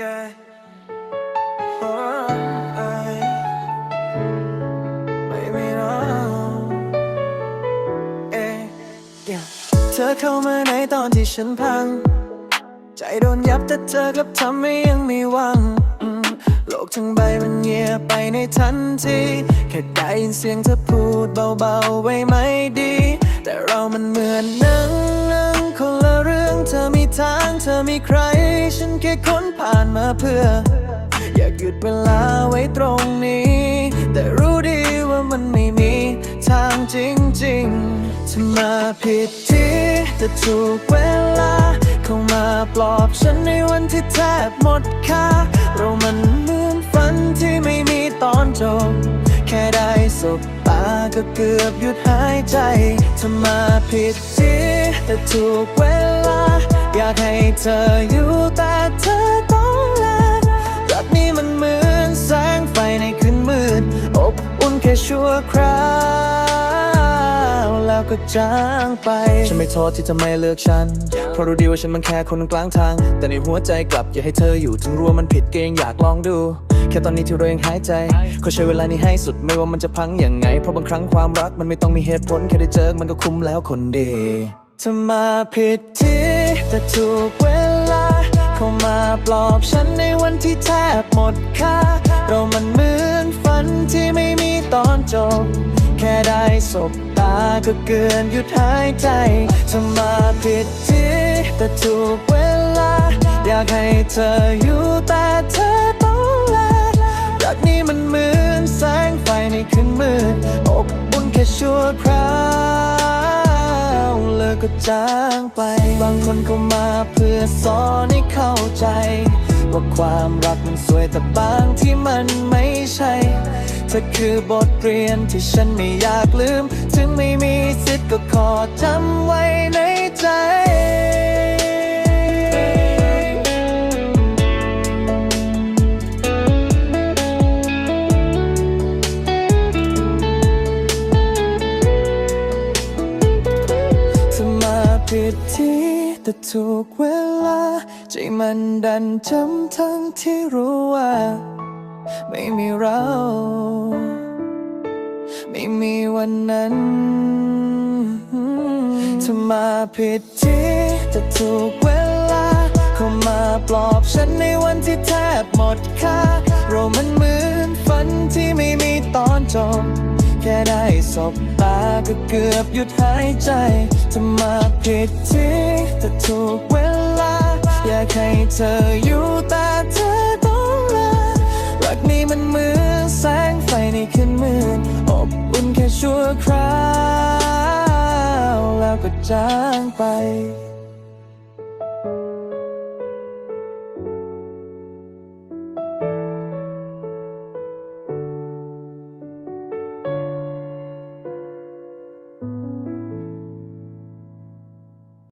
yeah. Oh, I, maybe no. Eh, yeah. เธอเข้ามาในตอนที่ฉันพัง ใจโดนยับแต่เธอกลับทำให้ยังมีหวังอืมโลกทั้งใบมันเงียบไปในทันที แค่ได้ยินเสียงเธอพูดเบาๆไว้ไม่ดี แต่เรามันเหมือนหนังหนัง เธอมีทาง เธอมีใคร ฉันแค่ค้นผ่านมาเพื่อ อยากหยุดเวลาไว้ตรงนี้ แต่รู้ดีว่ามันไม่มีทางจริงๆเธอมาผิดที่แต่ถูกเวลา เข้ามาปลอบฉันในวันที่แทบหมดค่า เรามันเหมือนฝันที่ไม่มีตอนจบแค่ได้สบตาก็เกือบหยุดหายใจเธอมาผิดที่ แต่ถูกเวลา อยากให้เธออยู่แต่เธอต้องลารักนี้มันเหมือนแสงไฟในคืนมืด อบอุ่นแค่ชั่วคราว แล้วก็จางไป ฉันไม่โทษที่เธอไม่เลือกฉัน เพราะรู้ดีว่าฉันมันแค่คนกลางทาง แต่ในหัวใจกลับอยากให้เธออยู่ถึงรู้ว่ามันผิดก็ยังอยากลองดูแค่ตอนนี้ที่เรายังหายใจ ขอใช้เวลานี้ให้สุดไม่ว่ามันจะพังอย่างไง เพราะบางครั้งความรักมันไม่ต้องมีเหตุผล แค่ได้เจอมันก็คุ้มแล้วคนดี เธอมาผิดที่แต่ถูกเวลา เข้ามาปลอบฉันในวันที่แทบหมดค่า เรามันเหมือนฝันที่ไม่มีตอนจบ แค่ได้สบตาก็เกินหยุดหายใจเธอมาผิดที่แต่ถูกเวลา อยากให้เธออยู่แต่เธอต้องลารักนี้มันเหมือนแสงไฟในคืนมืดอบอุ่นแค่ชั่วคราวแล้ว ก็จางไป บางคนก็มาเพื่อสอนให้เข้าใจ ว่าความรักมันสวยแต่บางที่มันไม่ใช่เธอคือบทเรียนที่ฉันไม่อยากลืม ถึงไม่มีสิทธิ์ก็ขอจำไว้ในใจ แต่ถูกเวลา ใจมันดันจำทั้งที่รู้ว่า ไม่มีเรา ไม่มีวันนั้นเธอมาผิดที่แต่ถูกเวลา เข้ามาปลอบฉันในวันที่แทบหมดค่าเรามันเหมือนฝันที่ไม่มีตอนจบ แค่ได้สบตาก็เกือบหยุดหายใจเธอมาผิดที่แต่ถูกเวลา อยากให้เธออยู่แต่เธอต้องลารักนี้มันเหมือนแสงไฟในคืนมืดอบอุ่นแค่ชั่วคราว แล้วก็จางไป